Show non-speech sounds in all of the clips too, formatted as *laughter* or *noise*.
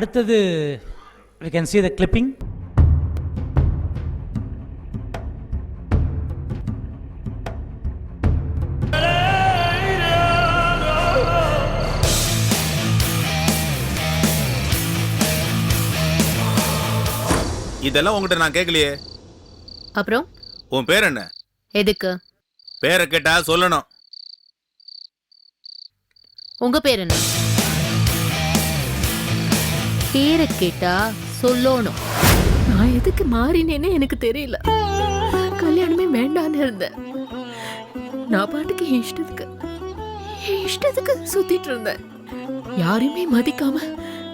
அடுத்தது we can see the clipping. இதெல்லாம் உங்ககிட்ட நான் கேட்கலையே. அப்புறம்? உன் பேர் என்ன? எதுக்கு? பேரை கேட்டா சொல்லணும். உங்க பேர் என்ன? பேரை கேட்டா சொல்லணும். நான் எதுக்கு மாறினேன்னு எனக்கு தெரியல. கல்யாணமே வேண்டான்னு இருந்தேன். நான் பாட்டுக்கு என் இஷ்டத்துக்கு என் இஷ்டத்துக்கு சுத்திட்டு இருந்தேன். யாரையுமே மதிக்காம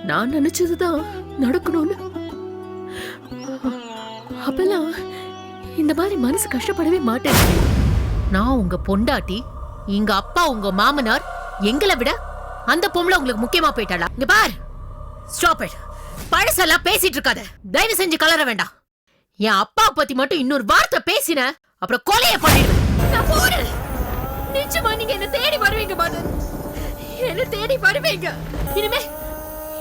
நான் நினைச்சதுதான் நடக்கணும்னு. அப்பெல்லாம் இந்த மாதிரி மனசு கஷ்டப்படவே மாட்டேன். நான் உங்க பொண்டாட்டி எங்க அப்பா உங்க மாமனார் எங்களை விட அந்த பொம்பளை உங்களுக்கு முக்கியமா போயிட்டாளா? இங்க பார். ஸ்டாப் இட் பழசெல்லாம் பேசிட்டு இருக்காத. தயவு செஞ்சு கலர வேண்டாம். என் அப்பா பத்தி மட்டும் இன்னொரு வார்த்தை பேசின அப்புறம் கொலைய பண்ணிடுவேன் நான் போறேன் நிச்சயமா நீங்க என்ன தேடி வருவீங்க பாரு என்ன தேடி வருவீங்க. இனிமே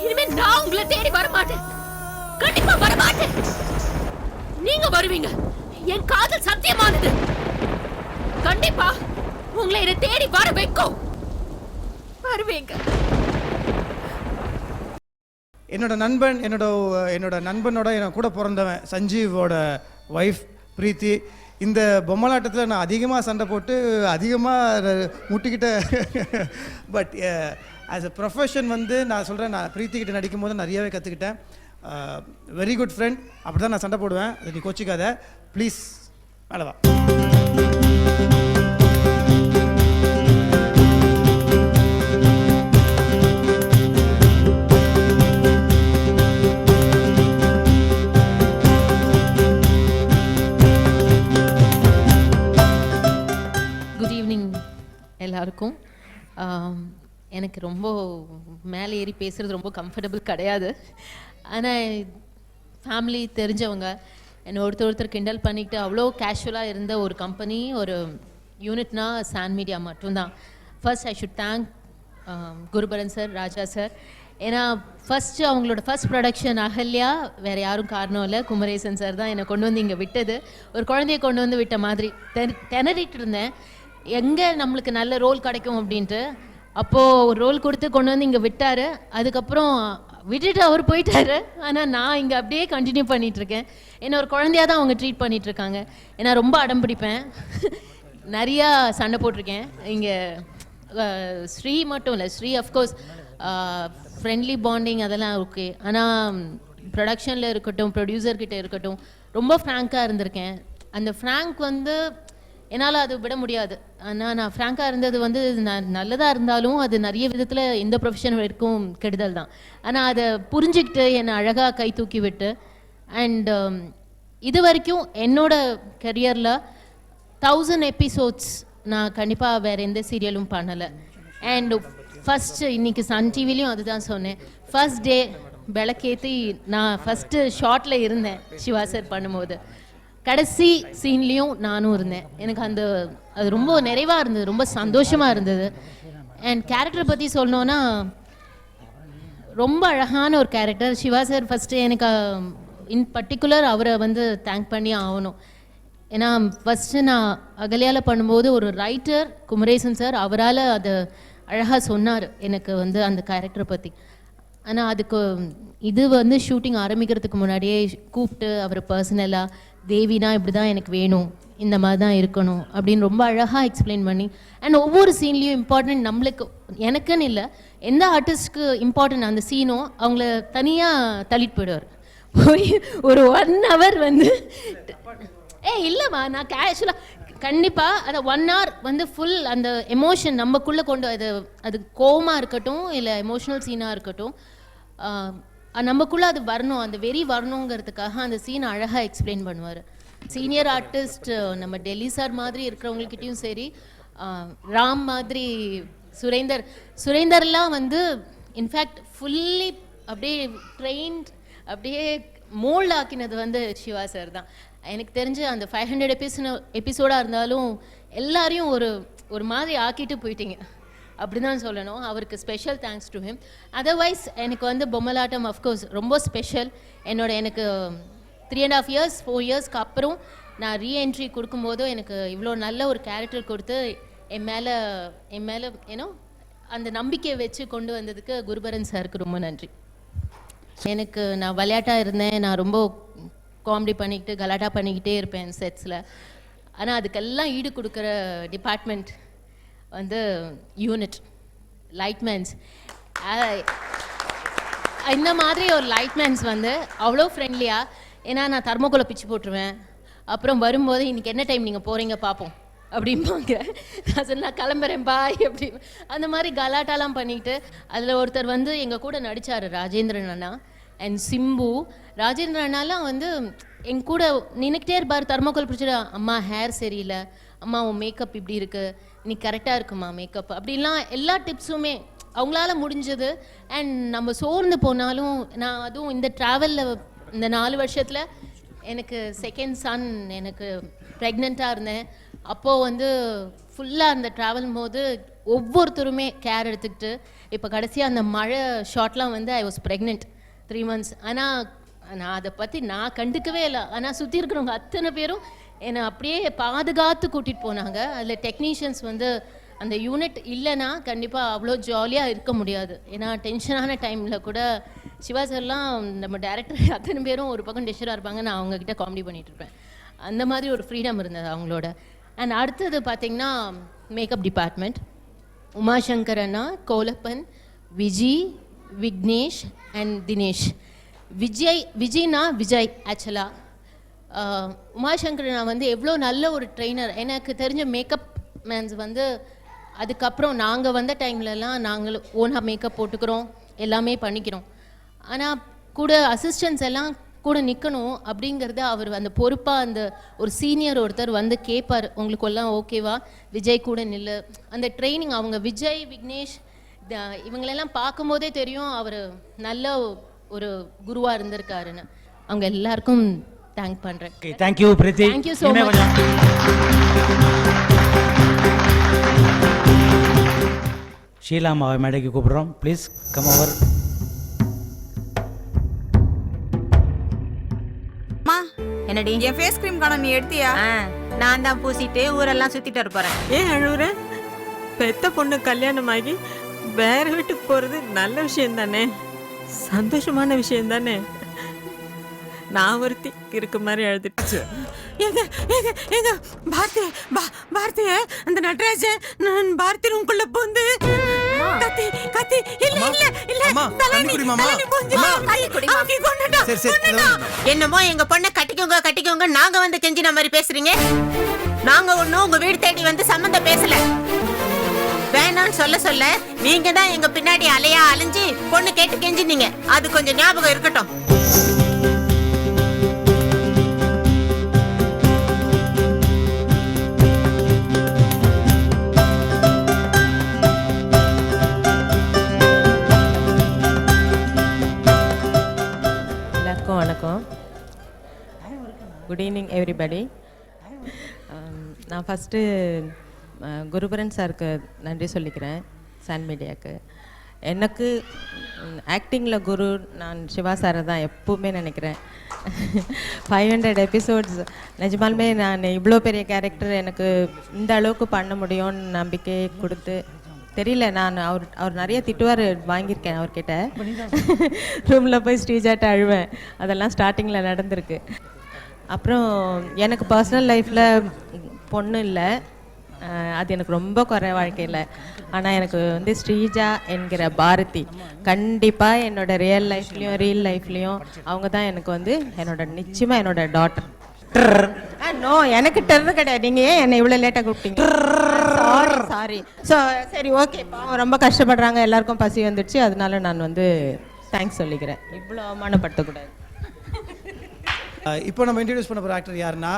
இனிமே நான் உங்களை தேடி வர மாட்டேன் கண்டிப்பா வர மாட்டேன் நீங்க வருவீங்க. என் காதல் சத்தியமானது. கண்டிப்பா உங்களை என்ன தேடி வர வைக்கும். வருவீங்க. என்னோட நண்பன் என்னோட என்னோட நண்பனோட என் கூட பிறந்தவன் சஞ்சீவோட ஒய்ஃப் பிரீத்தி. இந்த பொம்மலாட்டத்தில் நான் அதிகமாக சண்டை போட்டு அதிகமாக முட்டிக்கிட்ட பட் ஆஸ் அ ப்ரொஃபஷன் வந்து நான் சொல்கிறேன் நான் பிரீத்திக்கிட்ட நடிக்கும் போது நிறையவே கற்றுக்கிட்டேன் வெரி uh, குட் ஃப்ரெண்ட் அப்படி தான் நான் சண்டை போடுவேன். அது நீ கோச்சிக்காத. ப்ளீஸ் மேலே குட் ஈவினிங் எல்லாருக்கும் எனக்கு ரொம்ப மேலே ஏறி பேசுகிறது ரொம்ப கம்ஃபர்டபுள் கிடையாது. ஆனால் ஃபேமிலி தெரிஞ்சவங்க என்னை ஒருத்தர் ஒருத்தர் கிண்டல் பண்ணிக்கிட்டு அவ்வளோ கேஷுவலாக இருந்த ஒரு கம்பெனி ஒரு யூனிட்னா சான் மீடியா மட்டும்தான். First I should thank Guruparan sir Raja sir ஏன்னா ஃபஸ்ட்டு அவங்களோட ஃபர்ஸ்ட் ப்ரொடக்ஷன் அகல்யா வேறு யாரும் காரணம் இல்லை குமரேசன் சார் தான் என்னை கொண்டு வந்து இங்கே விட்டது. ஒரு குழந்தைய கொண்டு வந்து விட்ட மாதிரி தெ- திணறிட்டு இருந்தேன். எங்கே நம்மளுக்கு நல்ல ரோல் கிடைக்கும் அப்படின்ட்டு அப்போது ஒரு ரோல் கொடுத்து கொண்டு வந்து இங்கே விட்டார். அதுக்கப்புறம் விட்டுட்டு அவர் போயிட்டாரு. ஆனால் நான் இங்கே அப்படியே கண்டினியூ பண்ணிகிட்ருக்கேன் இருக்கேன் ஒரு குழந்தையா தான் அவங்க ட்ரீட் பண்ணிகிட்ருக்காங்க ஏன்னா ரொம்ப அடம் பிடிப்பேன். நிறையா சண்டை போட்டிருக்கேன். இங்கே ஸ்ரீ மட்டும் இல்லை Sri of course friendly bonding அதெல்லாம் ஓகே ஆனால் ப்ரொடக்ஷனில் இருக்கட்டும் ப்ரொடியூசர்கிட்ட இருக்கட்டும் ரொம்ப ஃப்ராங்காக இருந்திருக்கேன். அந்த ஃப்ராங்க் வந்து என்னால் அது விட முடியாது. ஆனால் நான் ஃப்ராங்காக இருந்தது வந்து நான் நல்லதாக இருந்தாலும் அது நிறைய விதத்தில் எந்த ப்ரொஃபஷன் வரைக்கும் கெடுதல் தான். ஆனால் அதை புரிஞ்சுக்கிட்டு என்னை அழகாக கை தூக்கி விட்டு அண்ட் um, இது வரைக்கும் என்னோட கரியரில் தௌசண்ட் எபிசோட்ஸ் நான் கண்டிப்பாக வேறு எந்த சீரியலும் பண்ணலை. அண்ட் ஃபஸ்ட்டு இன்னைக்கு சன் டிவிலையும் அதுதான் சொன்னேன். ஃபஸ்ட் டே விளக்கேற்றி நான் ஃபஸ்ட்டு ஷார்ட்டில் இருந்தேன் சிவா சார் பண்ணும்போது. கடைசி சீன்லேயும் நானும் இருந்தேன். எனக்கு அந்த அது ரொம்ப நிறைவாக இருந்தது ரொம்ப சந்தோஷமாக இருந்தது. அண்ட் கேரக்டரை பற்றி சொல்லணுன்னா ரொம்ப அழகான ஒரு கேரக்டர் சிவா சார் ஃபஸ்ட்டு எனக்கு இன் பர்டிகுலர் அவரை வந்து தேங்க் பண்ணி ஆகணும். ஏன்னா ஃபஸ்ட்டு நான் அகலையால் பண்ணும்போது ஒரு ரைட்டர் குமரேசன் சார் அவரால் அதை அழகாக சொன்னார் எனக்கு வந்து அந்த கேரக்டரை பற்றி ஆனால் அதுக்கு இது வந்து ஷூட்டிங் ஆரம்பிக்கிறதுக்கு முன்னாடியே கூப்பிட்டு அவர் பர்சனலாக தேவினா இப்படி தான் எனக்கு வேணும் இந்த மாதிரி தான் இருக்கணும் அப்படின்னு ரொம்ப அழகாக எக்ஸ்பிளைன் பண்ணி அண்ட் ஒவ்வொரு சீன்லேயும் இம்பார்ட்டன்ட் நம்மளுக்கு எனக்குன்னு இல்லை எந்த ஆர்டிஸ்ட்க்கு இம்பார்ட்டன்ட் அந்த சீனோ அவங்கள தனியாக தள்ளிட்டு போயிடுவார். போய் ஒரு ஒன் ஹவர் வந்து ஏ இல்லைம்மா நான் கேஷுவலாக கண்டிப்பாக அந்த ஒன் ஹவர் வந்து ஃபுல் அந்த எமோஷன் நமக்குள்ளே கொண்டு அது அது கோவமாக இருக்கட்டும் இல்லை எமோஷ்னல் சீனாக இருக்கட்டும் நமக்குள்ளே அது வரணும். அந்த வெறி வரணுங்கிறதுக்காக அந்த சீன் அழகாக எக்ஸ்பிளைன் பண்ணுவார். சீனியர் ஆர்டிஸ்ட் நம்ம டெல்லி சார் மாதிரி இருக்கிறவங்கக்கிட்டையும் சரி ராம் மாதிரி சுரேந்தர் சுரேந்தர்லாம் வந்து இன்ஃபேக்ட் ஃபுல்லி அப்படியே ட்ரெயின்ட் அப்படியே மோல்ட் ஆக்கினது வந்து சிவா சார் தான். எனக்கு தெரிஞ்சு அந்த ஃபைவ் ஹண்ட்ரட் எபிசோ எபிசோடாக இருந்தாலும் எல்லாரையும் ஒரு ஒரு மாதிரி ஆக்கிட்டு போயிட்டீங்க. அப்படி தான் சொல்லணும். அவருக்கு special thanks to him otherwise எனக்கு வந்து பொம்மலாட்டம் அஃப்கோர்ஸ் ரொம்ப ஸ்பெஷல் என்னோட எனக்கு three and half years four இயர்ஸ்க்கு அப்புறம் நான் ரீஎன்ட்ரி கொடுக்கும்போதும் எனக்கு இவ்வளோ நல்ல ஒரு கேரக்டர் கொடுத்து என் மேலே என் மேலே ஏன்னோ அந்த நம்பிக்கையை வச்சு கொண்டு வந்ததுக்கு குருபரன் சாருக்கு ரொம்ப நன்றி. எனக்கு நான் விளையாட்டாக இருந்தேன். நான் ரொம்ப காமெடி பண்ணிக்கிட்டு கலாட்டா பண்ணிக்கிட்டே இருப்பேன் செட்ஸில் ஆனால் அதுக்கெல்லாம் ஈடு கொடுக்குற டிபார்ட்மெண்ட் வந்து யூனிட் லைட்மேன்ஸ் இந்த மாதிரி ஒரு லைட்மேன்ஸ் வந்து அவ்வளோ ஃப்ரெண்ட்லியாக ஏன்னா நான் தர்மோக்குள்ள பிச்சு போட்டுருவேன். அப்புறம் வரும்போது இன்னைக்கு என்ன டைம் நீங்கள் போகிறீங்க பார்ப்போம் அப்படிம்பாங்க. நான் கிளம்புறேன் பாய் அப்படி. அந்த மாதிரி கலாட்டாலாம் பண்ணிட்டு அதில் ஒருத்தர் வந்து எங்கள் கூட நடிச்சார் ராஜேந்திரன் அண்ணா அண்ட் சிம்பு. ராஜேந்திரன் அண்ணாலாம் வந்து என் கூட நினைக்கிட்டே இருப்பார் தர்மோக்கோல் பிடிச்சிட்டு அம்மா ஹேர் சரியில்லை. அம்மா உன் மேக்கப் இப்படி இருக்குது நீ கரெக்டாக இருக்குமா மேக்கப் அப்படிலாம் எல்லா டிப்ஸுமே அவங்களால முடிஞ்சது. அண்ட் நம்ம சோர்ந்து போனாலும் நான் அதுவும் இந்த ட்ராவலில் இந்த நாலு வருஷத்தில் எனக்கு செகண்ட் சன் எனக்கு ப்ரெக்னெண்ட்டாக இருந்தேன். அப்போது வந்து ஃபுல்லாக அந்த ட்ராவல் போது ஒவ்வொருத்தருமே கேர் எடுத்துக்கிட்டு இப்போ கடைசியாக அந்த மழை ஷார்ட்லாம் வந்து I was pregnant three months ஆனால் நான் அதை பற்றி நான் கண்டுக்கவே இல்லை. ஆனால் சுற்றி இருக்கிறவங்க அத்தனை பேரும் என்னை அப்படியே பாதுகாத்து கூட்டிகிட்டு போனாங்க. அதில் டெக்னீஷியன்ஸ் வந்து அந்த யூனிட் இல்லைன்னா கண்டிப்பாக அவ்வளோ ஜாலியாக இருக்க முடியாது. ஏன்னா டென்ஷனான டைமில் கூட சிவா சார்லாம் நம்ம டேரக்டர் *laughs* அத்தனை பேரும் ஒரு பக்கம் டெஷராக இருப்பாங்க. நான் அவங்கக்கிட்ட காமெடி பண்ணிகிட்ருப்பேன் அந்த மாதிரி ஒரு ஃப்ரீடம் இருந்தது அவங்களோட. அண்ட் அடுத்தது பார்த்திங்கன்னா makeup department Umashankar Anna Kolappan Viji Vignesh and Dinesh. Vijay விஜய்னா விஜய் ஆக்சுவலாக உமாசங்கர் நான் வந்து எவ்வளோ நல்ல ஒரு ட்ரெயினர் எனக்கு தெரிஞ்ச மேக்கப் மேன்ஸ் வந்து அதுக்கப்புறம் நாங்கள் வந்த டைம்லலாம் நாங்கள் ஓனாக மேக்கப் போட்டுக்கிறோம் எல்லாமே பண்ணிக்கிறோம். ஆனால் கூட அசிஸ்டன்ஸ் எல்லாம் கூட நிற்கணும் அப்படிங்கிறத அவர் அந்த பொறுப்பாக அந்த ஒரு சீனியர் ஒருத்தர் வந்து கேட்பார் உங்களுக்கெல்லாம் ஓகேவா விஜய் கூட நில்லு. அந்த ட்ரைனிங் அவங்க விஜய் விக்னேஷ் த- இவங்களெல்லாம் பார்க்கும்போதே தெரியும் அவர் நல்ல ஒரு குருவாக இருந்திருக்காருன்னு. அவங்க எல்லாருக்கும் தேங்க் பண்ணுறேன் thank you Preethi Thank you so இனிமே much. கொஞ்சம் ஷீலா அம்மாவை மேடைக்கு கூப்பிடுறோம். ப்ளீஸ் கம் ஓவர் அம்மா என்னடி? என் ஃபேஸ் கிரீம் காணோம் நீ எடுத்தியா? ஆ, நான் தான் பூசிட்டு ஊரெல்லாம் சுத்திட்டு வர போறேன். ஏன் அழுவுற? பெத்த பொண்ணு கல்யாணம் ஆகி வேற வீட்டுக்கு போறது நல்ல விஷயம் தானே சந்தோஷமான விஷயம் தானே? நான் ஒருத்தி இருக்க மாதிரி அழுதுட்டு. ஏங்க ஏங்க ஏங்க பாரதி பா- பாரதிய அந்த நடராஜன் நான் பாரதி ரூம்குள்ள போந்து. கத்தி கத்தி இல்ல இல்ல இல்ல. தலானி தலானி போஞ்சு ஆக்கி கொண்டுட்டான் கொண்டுட்டான். என்னமோ எங்க பொண்ணை கட்டிக்கோங்க கட்டிக்கோங்க. நாங்க வந்து கெஞ்சின மாதிரி பேசுறீங்க. நாங்க ஒண்ணும் உங்க வீடு தேடி வந்து சம்மந்தம் பேசல. வேணாம்னு சொல்ல சொல்ல நீங்க தான் எங்க பின்னாடி அலையா அலைஞ்சு பொண்ணு கேட்டு கெஞ்சினீங்க. அது கொஞ்சம் ஞாபகம் இருக்கட்டும். எல்லாருக்கும் வணக்கம். குட் ஈவினிங் எவ்ரிபடி நான் ஃபஸ்ட்டு குருபரன் சாருக்கு நன்றி சொல்லிக்கிறேன் சன் மீடியாவுக்கு எனக்கு ஆக்டிங்கில் குரு நான் சிவா சாரை தான் எப்பவுமே நினைக்கிறேன். ஃபைவ் ஹண்ட்ரட் எபிசோட்ஸ் நிஜமாலுமே நான் இவ்வளோ பெரிய கேரக்டர் எனக்கு இந்த அளவுக்கு பண்ண முடியும்னு நம்பிக்கை கொடுத்து தெரியல நான் அவர் அவர் நிறைய திட்டுவார் வாங்கியிருக்கேன் அவர்கிட்ட. ரூமில் போய் ஸ்ரீஜாட்ட அழுவேன். அதெல்லாம் ஸ்டார்டிங்கில் நடந்திருக்கு. அப்புறம் எனக்கு பர்சனல் லைஃப்பில் பொண்ணு இல்லை. அது எனக்கு ரொம்ப குறை வாழ்க்கையில். ஆனால் எனக்கு வந்து ஸ்ரீஜா என்கிற பாரதி கண்டிப்பாக என்னோட ரியல் லைஃப்லேயும் ரியல் லைஃப்லேயும் அவங்க தான் எனக்கு வந்து என்னோட நிச்சயமாக என்னோட டாட்டர் நோ எனக்கு டெர்ரு கிடையாது. நீங்கள் ஏன் என்னை இவ்வளோ லேட்டாக கூப்பிட்டீங்க? சாரி சாரி ஸோ சரி ஓகே பாவம் ரொம்ப கஷ்டப்படுறாங்க. எல்லாருக்கும் பசி வந்துடுச்சு அதனால நான் வந்து தேங்க்ஸ் சொல்லிக்கிறேன். இவ்வளோ அவமானப்படுத்தக்கூடாது. இப்போ நம்ம இன்ட்ரடியூஸ் பண்ண போகிற ஆக்டர் யாருன்னா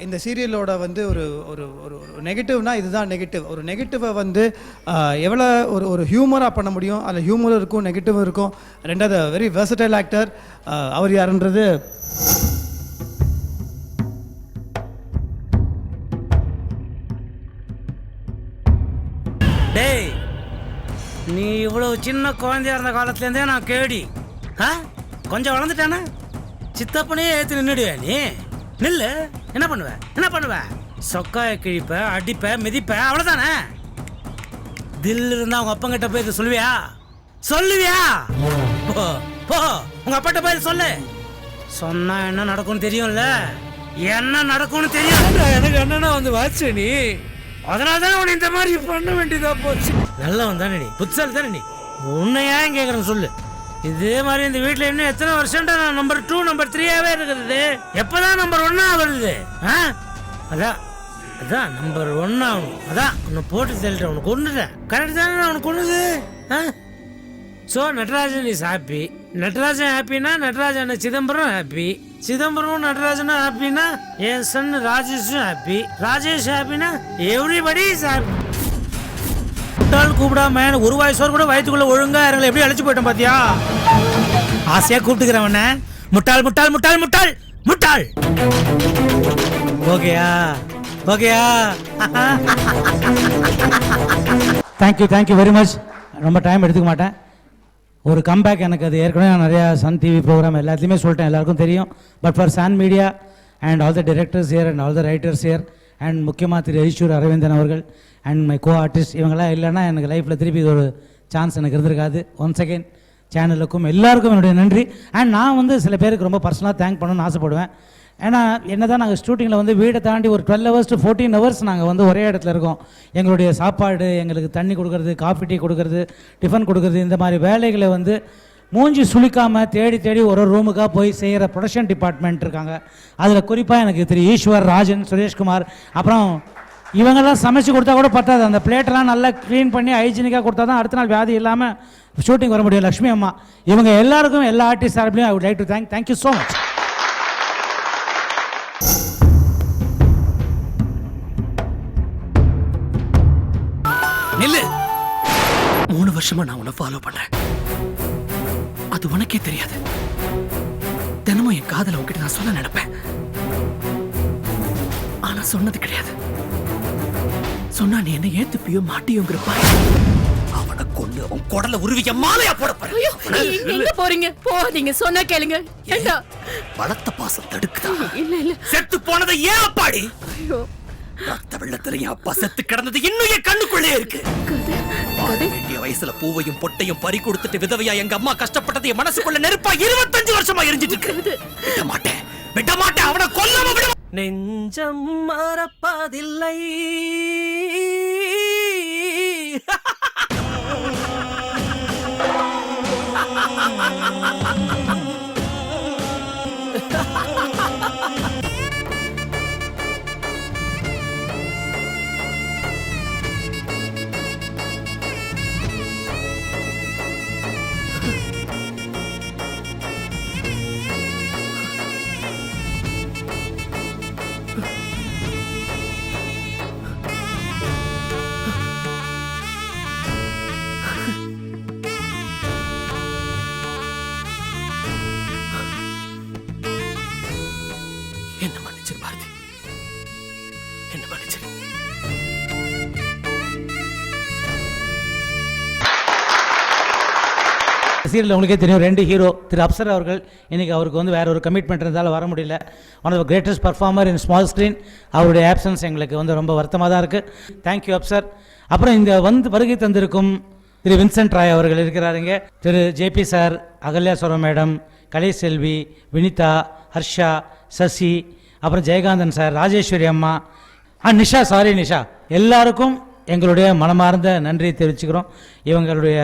இந்த சீரியலோட வந்து ஒரு ஒரு ஒரு ஒரு நெகட்டிவ்னா இதுதான் நெகட்டிவ் ஒரு நெகட்டிவை வந்து எவ்வளோ ஒரு ஒரு ஹியூமராக பண்ண முடியும்? அதில் ஹியூமரும் இருக்கும் நெகட்டிவும் இருக்கும். ரெண்டாவது வெரி வெர்சடைல் ஆக்டர் அவர் யாருன்றது? டேய் நீ இவ்வளவு சின்ன குழந்தையா இருந்த காலத்துலேருந்தே நான் கேடி. ஆ? கொஞ்சம் வளர்ந்துட்டானே? சித்தப்பனையே ஏற்றி நின்றுடுவே நீ? நில்லு. என்ன பண்ணுவ? என்ன பண்ணுவ? சொக்காய கிழிப்ப அடிப்ப மிதிப்ப அவ்வளவுதானே? தில் இருந்தா உங்க அப்பங்கிட்ட போய் இதை சொல்லுவியா? சொல்லுவியா? போ போ உங்க அப்பாட்ட போய் சொல்லு. சொன்னா என்ன நடக்கும்னு தெரியும்ல? என்ன நடக்கும்னு தெரியும்? எனக்கு என்னன்னா வந்து வாட்ச நீ? அதனால தான் உன்னை இந்த மாதிரி பண்ண வேண்டியதா போச்சு. நல்லவன் தானே நீ புத்தால் தானே நீ? உன்னை ஏன் கேட்குறேன் சொல்லு. இதே மாதிரி இந்த வீட்டில் இன்னும் எத்தனை வருஷம்டா நான் நம்பர் டூ நம்பர் த்ரீயாவே இருக்குது எப்பதான் நம்பர் ஒன்னா வருது? ஆ? அதான் அதான் நம்பர் ஒன் ஆகணும். அதான் உன்னை போட்டு தள்ளிட்டேன் உனக்கு கொண்டுட்டேன் கரெக்ட் தானே உனக்கு கொண்டுது ஆ? So Natarajan is happy Natrajan ஹாப்பினா Natarajan Chidambaram happy Chidambaram நடராஜனும் ஹாப்பினா என் சன் ராஜேஷும் ஹாப்பி ராஜேஷ் ஹாப்பினா எவ்ரிபடி இஸ் ஹாப்பி முட்டாள் கூப்பிடாம ஒரு வயசோடு கூட வயிற்றுக்குள்ள ஒழுங்கா இறங்கல. எப்படி அழைச்சு போயிட்டோம் பாத்தியா? ஆசையா கூப்பிட்டுக்கிறவன முட்டாள் முட்டாள் முட்டாள் முட்டாள் முட்டாள். ஓகேயா ஓகேயா thank you thank you very much ரொம்ப டைம் எடுத்துக்க மாட்டேன். ஒரு கம்பேக் எனக்கு அது. ஏற்கனவே நான் நிறையா சன் டிவி ப்ரோக்ராம் எல்லாத்துலேயுமே சொல்லிட்டேன். எல்லாருக்கும் தெரியும். But for Sun Media and all the directors here and all the writers here and முக்கியமாக திரு ஐஸ்வர் அரவிந்தன் அவர்கள் அண்ட் மை கோ ஆர்டிஸ்ட் இவங்களாம் இல்லைன்னா எனக்கு லைஃப்பில் திருப்பி இது ஒரு சான்ஸ் எனக்கு இருந்திருக்காது. ஒன் செகண்ட் சேனலுக்கும் எல்லாருக்கும் என்னுடைய நன்றி. அண்ட் நான் வந்து சில பேருக்கு ரொம்ப பர்சனலாக தேங்க் பண்ணணும்னு ஆசைப்படுவேன். ஏன்னா என்ன தான் நாங்கள் ஷூட்டிங்கில் வந்து வீடை தாண்டி ஒரு twelve hours to fourteen hours நாங்கள் வந்து ஒரே இடத்துல இருக்கோம். எங்களுடைய சாப்பாடு எங்களுக்கு தண்ணி கொடுக்கறது காஃபி டீ கொடுக்கறது டிஃபன் கொடுக்கறது இந்த மாதிரி வேலைகளை வந்து மூஞ்சி சுளிக்காமல் தேடி தேடி ஒரு ஒரு ரூமுக்காக போய் செய்கிற ப்ரொடக்ஷன் டிபார்ட்மெண்ட் இருக்காங்க. அதில் குறிப்பாக எனக்கு திரு ஈஸ்வர் ராஜன் சுரேஷ்குமார் அப்புறம் இவங்கெல்லாம் சமைச்சு கொடுத்தா கூட பத்தாது. அந்த பிளேட்டெல்லாம் நல்லா க்ளீன் பண்ணி ஹைஜீனிக்காக கொடுத்தா தான் அடுத்த நாள் வியாதி இல்லாமல் ஷூட்டிங் வர முடியும். லக்ஷ்மி அம்மா இவங்க எல்லாருக்கும் எல்லா artist சார்பிலையும் I would like to thank thank you so much நில்லு. மூணு வருஷமா நான் உன்னை ஃபாலோ பண்ணேன் அது உனக்கே தெரியாது. தினமும் என் காதல உன்கிட்ட நான் சொல்ல நினைப்பேன். ஆனா சொன்னது கிடையாது. சொன்னா நீ என்ன ஏத்துப்பியோ மாட்டியோங்கிற பயம். அவனை கொண்டு அவன் குடல உருவிக்க மாலையா போட எங்க போறீங்க? போகாதீங்க சொன்னா கேளுங்க. ஏண்டா? பலத்த பாசம் தடுக்குதா? இல்ல இல்ல செத்து போனதை ஏன் அப்பாடி? ஐயோ. ரத்த வெள்ளத்துல என் அப்பா செத்து கிடந்தது இன்னும் என் கண்ணுக்குள்ளே இருக்கு. வாழ வேண்டிய வயசுல பூவையும் பொட்டையும் பறி கொடுத்துட்டு விதவையா எங்க அம்மா கஷ்டப்பட்டது என் மனசுக்குள்ள நெருப்பா இருபத்தஞ்சு வருஷமா எரிஞ்சிட்டு இருக்கு. விட மாட்டேன். விட மாட்டேன். அவனை கொல்லாம விட நெஞ்சம் மறப்பதில்லை. என்ன *laughs* சீரியல் உங்களுக்கே தெரியும் ரெண்டு ஹீரோ திரு அப்சர் அவர்கள். இன்றைக்கி அவருக்கு வந்து வேறு ஒரு கமிட்மெண்ட் இருந்தாலும் வர முடியல. One of greatest performer in small screen அவருடைய ஆப்சன்ஸ் எங்களுக்கு வந்து ரொம்ப வருத்தமாக தான் இருக்குது தேங்க்யூ அப்சர். அப்புறம் இங்கே வந்து வருகை தந்திருக்கும் திரு வின்சென்ட் ராய் அவர்கள் இருக்கிறாருங்க திரு JP sir Agalyaswaram madam Kalaiselvi Vinitha Harsha Sasi அப்புறம் ஜெயகாந்தன் சார் ராஜேஸ்வரி அம்மா. ஆ நிஷா சாரி நிஷா. எல்லாருக்கும் எங்களுடைய மனமார்ந்த நன்றியை தெரிவிச்சுக்கிறோம். இவங்களுடைய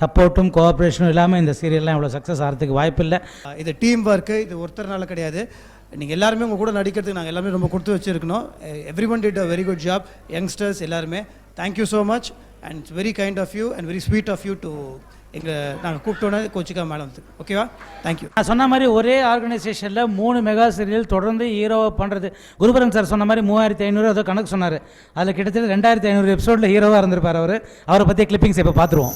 சப்போர்ட்டும் கோஆப்ரேஷனும் இல்லாமல் இந்த சீரியல்லாம் இவ்வளோ சக்ஸஸ் ஆகிறதுக்கு வாய்ப்பில்லை. இது டீம் ஒர்க்கு இது ஒருத்தர்னால கிடையாது. நீங்கள் எல்லாருமே உங்கள் கூட நடிக்கிறதுக்கு நாங்கள் எல்லாமே ரொம்ப கொடுத்து வச்சுருக்கணும். Everyone did a very good job youngsters எல்லாருமே. Thank you so much and it's very kind of you and very sweet of you to எங்கள் நாங்கள் கூப்பிட்டோன்னே கோச்சிக்கா மேடம் ஓகேவா தேங்க்யூ நான் சொன்ன மாதிரி ஒரே ஆர்கனைசேஷனில் மூணு மெகா சீரியல் தொடர்ந்து ஹீரோவை பண்ணுறது குருபரன் சார் சொன்ன மாதிரி மூவாயிரத்தி ஐநூறு ஏதோ கணக்கு சொன்னார். அதில் கிட்டத்தட்ட ரெண்டாயிரத்தி ஐநூறு எபிசோடில் ஹீரோவாக இருந்திருப்பார் அவர். அவரை பற்றி கிளிப்பிங்ஸ் இப்போ பார்த்துருவோம்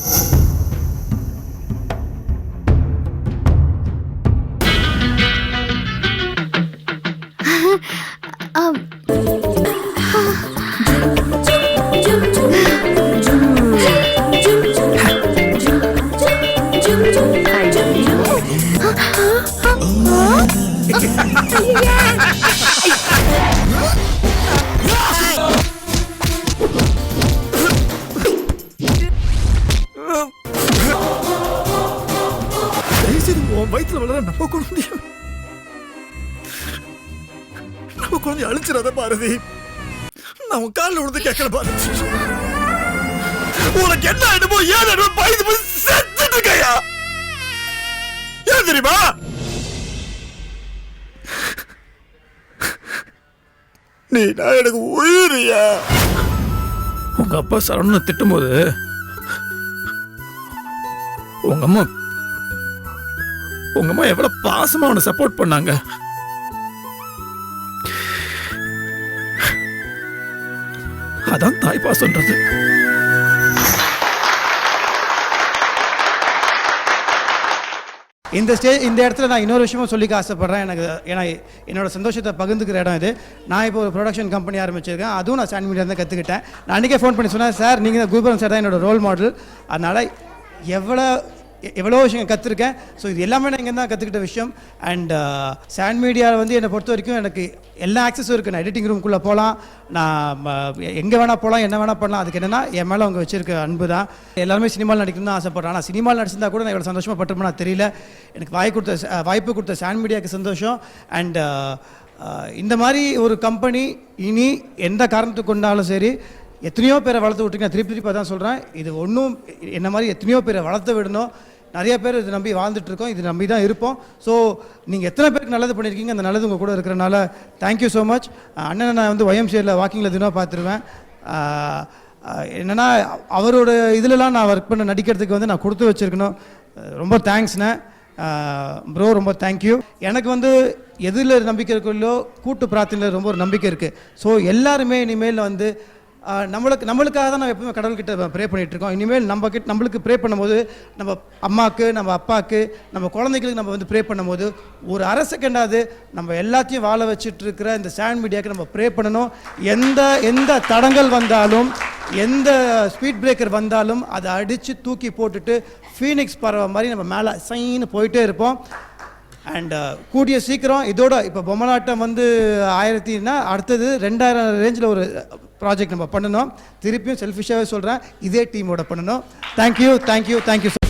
நான் உன் காலில் விழுந்து கேட்கல பாரு. உனக்கு என்ன ஆயிடுமோ ஏன் ஆயிடுமோ பயந்து போய் செத்துட்டு இருக்கையா? ஏன் தெரியுமா? நீ நான் எனக்கு உயிரியா? உங்க அப்பா சரவணனை திட்டும்போது உங்க அம்மா உங்க அம்மா எவ்வளவு பாசமா அவனை சப்போர்ட் பண்ணாங்க. அதான் தாய்ப்பா பாசம்ன்றது இந்த ஸ்டே இந்த இடத்துல நான் இன்னொரு விஷயமும் சொல்லிக்க ஆசைப்பட்றேன். எனக்கு ஏன்னா என்னோட சந்தோஷத்தை பகிர்ந்துக்கிற இடம் இது. நான் இப்போ ஒரு ப்ரொடக்ஷன் கம்பெனி ஆரம்பிச்சிருக்கேன். அதுவும் நான் சாண்ட் மீடியா தான் கற்றுக்கிட்டேன் நான் அன்றைக்கே ஃபோன் பண்ணி சொன்னேன் சார் நீங்கள் தான் குருபரன் சார் தான் என்னோட ரோல் மாடல் அதனால் எவ்வளோ எவ்வளோ விஷயம் கற்றுருக்கேன் ஸோ இது எல்லாமே நான் இங்கே தான் கற்றுக்கிட்ட விஷயம் அண்ட் சாண்ட் மீடியாவில் வந்து என்னை பொறுத்த வரைக்கும் எனக்கு எல்லா ஆக்சஸும் இருக்குது நான் எடிட்டிங் ரூம்குள்ளே போகலாம் நான் எங்கே வேணால் போகலாம் என்ன வேணால் பண்ணலாம். அதுக்கு என்னென்னா என் மேலே அவங்க வச்சிருக்க அன்பு தான். எல்லாருமே சினிமாவில் நடிக்கணும்னு தான் ஆசைப்பட்றேன். ஆனால் சினிமாவில் நடிச்சிருந்தா கூட நான் எவ்வளோ சந்தோஷமாக பட்டிருப்பேன் நான் தெரியல. எனக்கு வாய் கொடுத்த வாய்ப்பு கொடுத்த சாண்ட் மீடியாவுக்கு சந்தோஷம். Uh, அண்ட் இந்த மாதிரி ஒரு கம்பெனி இனி எந்த காரணத்துக்கு கொண்டாலும் சரி எத்தனையோ பேரை வளர்த்து விட்டுருக்கேன். திருப்பி திருப்பி தான் சொல்கிறேன் இது ஒன்றும் என்ன மாதிரி எத்தனையோ பேரை வளர்த்து விடணும். நிறைய பேர் இது நம்பி வாழ்ந்துட்டுருக்கோம் இது நம்பி தான் இருப்போம். ஸோ நீங்கள் எத்தனை பேருக்கு நல்லது பண்ணியிருக்கீங்க அந்த நல்லது உங்கள் கூட இருக்கிறனால தேங்க்யூ ஸோ மச் அண்ணனை நான் வந்து ஒயம்சியில் வாக்கிங்கில் தினம் பார்த்துருவேன். என்னென்னா என்னன்னா அவரோட இதுலலாம் நான் ஒர்க் பண்ண நடிக்கிறதுக்கு வந்து நான் கொடுத்து வச்சிருக்கணும். ரொம்ப தேங்க்ஸ்ண்ணே ப்ரோ ரொம்ப தேங்க்யூ எனக்கு வந்து எதில் நம்பிக்கை இருக்கோ கூட்டு பிரார்த்தனையில் ரொம்ப ஒரு நம்பிக்கை இருக்குது ஸோ எல்லாருமே இனிமேல் வந்து நம்மளுக்கு நம்மளுக்காக தான் நம்ம எப்பவுமே கடவுள்கிட்ட ப்ரே பண்ணிகிட்டு இருக்கோம். இனிமேல் நம்ம கிட்ட நம்மளுக்கு ப்ரே பண்ணும்போது நம்ம அம்மாவுக்கு நம்ம அப்பாவுக்கு நம்ம குழந்தைகளுக்கு நம்ம வந்து ப்ரே பண்ணும்போது ஒரு அரை செகண்டாவது நம்ம எல்லாத்தையும் வாழ வச்சுட்டு இருக்கிற இந்த ஸ்டாண்ட் மீடியாவுக்கு நம்ம ப்ரே பண்ணணும். எந்த எந்த தடங்கள் வந்தாலும் எந்த ஸ்பீட் பிரேக்கர் வந்தாலும் அதை அடித்து தூக்கி போட்டுட்டு ஃபீனிக்ஸ் பறவை மாதிரி நம்ம மேலே சைன்னு போயிட்டே இருப்போம். அண்ட் uh, கூடிய சீக்கிரம் இதோட இப்போ பொம்மலாட்டம் வந்து ஆயிரத்தினா அடுத்தது ரெண்டாயிரம் ரேஞ்சில் ஒரு uh, ப்ராஜெக்ட் நம்ம பண்ணணும். திருப்பியும் செல்ஃபிஷாகவே சொல்கிறேன் இதே டீமோட பண்ணணும். Thank you thank you thank you